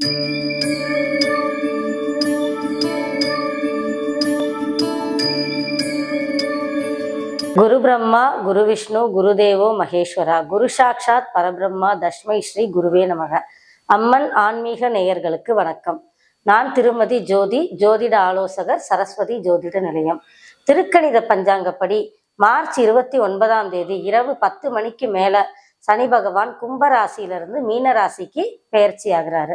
குரு பிரம்மா குரு விஷ்ணு குருதேவோ மகேஸ்வரா. குரு சாட்சாத் பரபிரம்மா தஷ்மை ஸ்ரீ குருவே நமக. அம்மன் ஆன்மீக நேயர்களுக்கு வணக்கம். நான் திருமதி ஜோதி ஜோதிட ஆலோசகர் சரஸ்வதி ஜோதிட நிலையம். திருக்கணித பஞ்சாங்கப்படி மார்ச் இருபத்தி ஒன்பதாம் தேதி இரவு பத்து மணிக்கு மேல சனி பகவான் கும்பராசியிலிருந்து மீன ராசிக்கு பெயர்ச்சி ஆகிறாரு.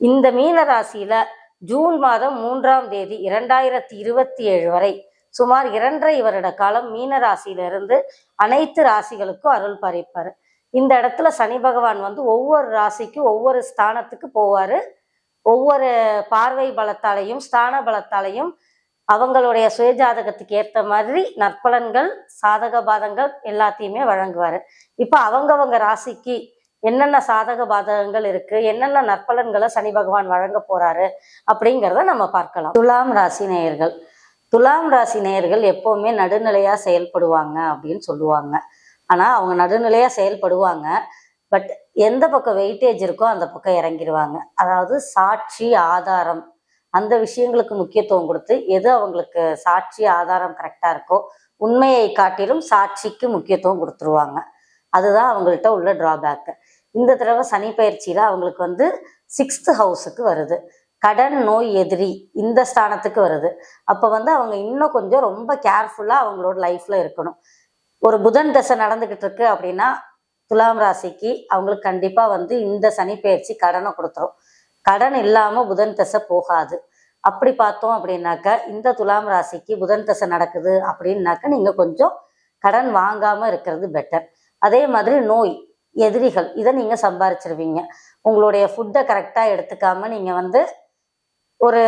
இந்த மீன ராசியில ஜூன் மாதம் மூன்றாம் தேதி இரண்டாயிரத்தி இருபத்தி ஏழு வரை சுமார் இரண்டரை வருட காலம் மீன ராசியிலிருந்து அனைத்து ராசிகளுக்கும் அருள் பறிப்பார் இந்த இடத்துல சனி பகவான் வந்து ஒவ்வொரு ராசிக்கும் ஒவ்வொரு ஸ்தானத்துக்கு போவாரு. ஒவ்வொரு பார்வை பலத்தாலையும் ஸ்தான பலத்தாலையும் அவங்களுடைய சுயஜாதகத்துக்கு ஏற்ற மாதிரி நற்பலன்கள் சாதக பாதங்கள் எல்லாத்தையுமே வழங்குவார். இப்போ அவங்கவங்க ராசிக்கு என்னென்ன சாதக பாதகங்கள் இருக்கு? என்னென்ன நற்பலன்களை சனி பகவான் வழங்க போறாரு? அப்படிங்கிறத நம்ம பார்க்கலாம். துலாம் ராசி நேயர்கள். துலாம் ராசி நேயர்கள் எப்பவுமே நடுநிலையா செயல்படுவாங்க அப்படின்னு சொல்லுவாங்க. ஆனா அவங்க நடுநிலையா செயல்படுவாங்க. பட் எந்த பக்கம் வெயிட்டேஜ் இருக்கோ அந்த பக்கம் இறங்கிடுவாங்க அதாவது சாட்சி ஆதாரம். அந்த விஷயங்களுக்கு முக்கியத்துவம் கொடுத்து எது அவங்களுக்கு சாட்சி ஆதாரம் கரெக்டா இருக்கோ உண்மையை காட்டிலும் சாட்சிக்கு முக்கியத்துவம் கொடுத்துருவாங்க. அதுதான் அவங்கள்ட்ட உள்ள டிராபேக்கு இந்த தடவை சனி பயிற்சியில அவங்களுக்கு வந்து சிக்ஸ்த் ஹவுஸுக்கு வருது. கடன் நோய் எதிரி இந்த ஸ்தானத்துக்கு வருது. அப்போ வந்து அவங்க இன்னும் கொஞ்சம் ரொம்ப கேர்ஃபுல்லாக அவங்களோட லைஃப்ல இருக்கணும். ஒரு புதன் தசை நடந்துகிட்டு இருக்கு அப்படின்னா துலாம் ராசிக்கு அவங்களுக்கு கண்டிப்பாக வந்து இந்த சனி பயிற்சி கடனை கொடுத்துரும். கடன் இல்லாமல் புதன் தசை போகாது. அப்படி பார்த்தோம் அப்படின்னாக்க இந்த துலாம் ராசிக்கு புதன் தசை நடக்குது அப்படின்னாக்க நீங்கள் கொஞ்சம் கடன் வாங்காமல் இருக்கிறது பெட்டர் அதே மாதிரி நோய் எதிரிகள். இதை நீங்கள் சம்பாரிச்சிருவீங்க. உங்களுடைய ஃபுட்டை கரெக்டாக எடுத்துக்காம நீங்கள் வந்து ஒரு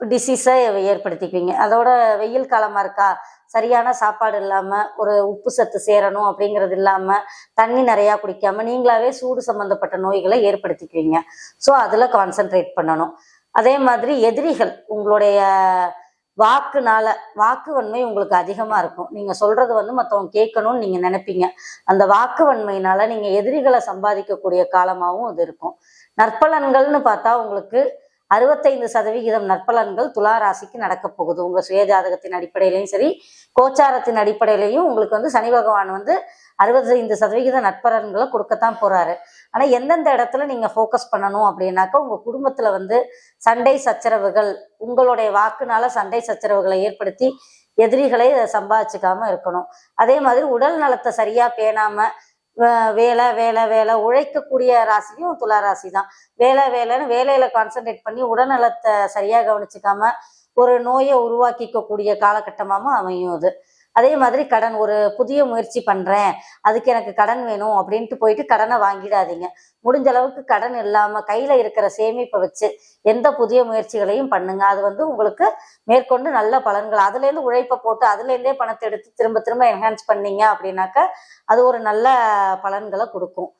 டிசீஸை ஏற்படுத்திக்குவீங்க. அதோட வெயில் காலமாக இருக்கா? சரியான சாப்பாடு இல்லாமல் ஒரு உப்பு சத்து சேரணும் அப்படிங்கிறது இல்லாமல் தண்ணி நிறையா குடிக்காம நீங்களாவே சூடு சம்மந்தப்பட்ட நோய்களை ஏற்படுத்திக்குவீங்க. ஸோ அதில் கான்சென்ட்ரேட் பண்ணணும். அதே மாதிரி எதிரிகள் உங்களுடைய வாக்குனால வாக்கு வன்மை உங்களுக்கு அதிகமாக இருக்கும். நீங்கள் சொல்றது வந்து மற்றவங்க கேட்கணும்னு நீங்கள் நினைப்பீங்க. அந்த வாக்கு வன்மையினால நீங்கள் எதிரிகளை சம்பாதிக்கக்கூடிய காலமாகவும் அது இருக்கும். நற்பலன்கள்னு பார்த்தா உங்களுக்கு அறுபத்தைந்து சதவிகிதம் நற்பலன்கள் துலா ராசிக்கு நடக்க போகுது. உங்க சுயஜாதகத்தின் அடிப்படையிலையும் சரி கோச்சாரத்தின் அடிப்படையிலையும் உங்களுக்கு வந்து சனி பகவான் வந்து அறுபத்தைந்து சதவிகித நற்பலன்களை கொடுக்கத்தான் போறாரு. ஆனா எந்தெந்த இடத்துல நீங்க ஃபோக்கஸ் பண்ணணும் அப்படின்னாக்கா உங்க குடும்பத்துல வந்து சண்டை சச்சரவுகள் உங்களுடைய வாக்குனால சண்டை சச்சரவுகளை ஏற்படுத்தி எதிரிகளை சம்பாதிச்சுக்காம இருக்கணும். அதே மாதிரி உடல் நலத்தை சரியா பேணாம வேலை வேலை வேலை உழைக்கக்கூடிய ராசியும் துலா ராசி தான் வேலை வேலைன்னு வேலையில கான்சென்ட்ரேட் பண்ணி உடல்நலத்தை சரியா கவனிச்சுக்காம ஒரு நோயை உருவாக்கிக்கக்கூடிய காலகட்டமாகவும் அமையும் அது. அதே மாதிரி கடன் ஒரு புதிய முயற்சி பண்றேன் அதுக்கு எனக்கு கடன் வேணும் அப்படின்ட்டு போயிட்டு கடனை வாங்கிடாதீங்க. முடிஞ்ச அளவுக்கு கடன் இல்லாம கையில இருக்கிற சேமிப்பை வச்சு எந்த புதிய முயற்சிகளையும் பண்ணுங்க. அது வந்து உங்களுக்கு மேற்கொண்டு நல்ல பலன்கள். அதுல இருந்து உழைப்பை போட்டு அதுல இருந்தே பணத்தை எடுத்து திரும்ப திரும்ப என்ஹான்ஸ் பண்ணீங்க அப்படின்னாக்க அது ஒரு நல்ல பலன்களை கொடுக்கும்.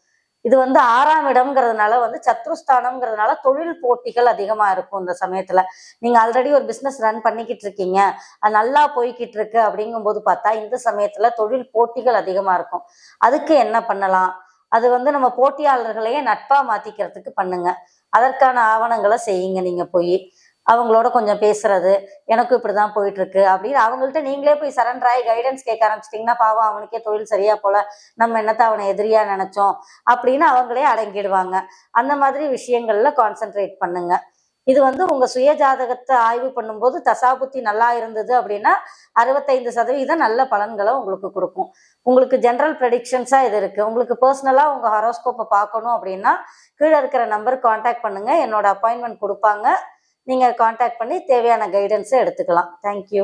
இது வந்து ஆறாம் இடம்ங்கிறதுனால வந்து சத்ருஸ்தானம்ங்கிறதுனால தொழில் போட்டிகள் அதிகமா இருக்கும் இந்த சமயத்துல. நீங்க ஆல்ரெடி ஒரு பிசினஸ் ரன் பண்ணிக்கிட்டு இருக்கீங்க. அது நல்லா போய்கிட்டு இருக்கு அப்படிங்கும்போது பார்த்தா இந்த சமயத்துல தொழில் போட்டிகள் அதிகமா இருக்கும். அதுக்கு என்ன பண்ணலாம்? அது வந்து நம்ம போட்டியாளர்களையே நட்பா மாத்திக்கிறதுக்கு பண்ணுங்க. அதற்கான ஆவணங்களை செய்யுங்க நீங்க போய். அவங்களோட கொஞ்சம் பேசுறது எனக்கும் இப்படிதான் போயிட்டு இருக்கு அப்படின்னு அவங்கள்ட்ட நீங்களே போய் சரண்டர் ஆகி கைடன்ஸ் கேட்க ஆரம்பிச்சிட்டிங்கன்னா பாவம் அவனுக்கே தொழில் சரியா போல நம்ம என்னத்த அவனை எதிரியா நினைச்சோம் அப்படின்னு அவங்களே அடங்கிடுவாங்க. அந்த மாதிரி விஷயங்கள்ல கான்சென்ட்ரேட் பண்ணுங்க. இது வந்து உங்க சுய ஜாதகத்தை ஆய்வு பண்ணும்போது தசாபுத்தி நல்லா இருந்தது அப்படின்னா அறுபத்தைந்து சதவீதம் நல்ல பலன்களை உங்களுக்கு கொடுக்கும். உங்களுக்கு ஜென்ரல் ப்ரெடிக்ஷன்ஸா இது இருக்கு. உங்களுக்கு பர்சனலா உங்க ஹாரோஸ்கோப்பை பார்க்கணும் அப்படின்னா கீழே இருக்கிற நம்பருக்கு காண்டாக்ட் பண்ணுங்க. என்னோட அப்பாயின்மெண்ட் கொடுப்பாங்க. நீங்கள் காண்டாக்ட் பண்ணி தேவையான கைடன்ஸை எடுத்துக்கலாம். தேங்க்யூ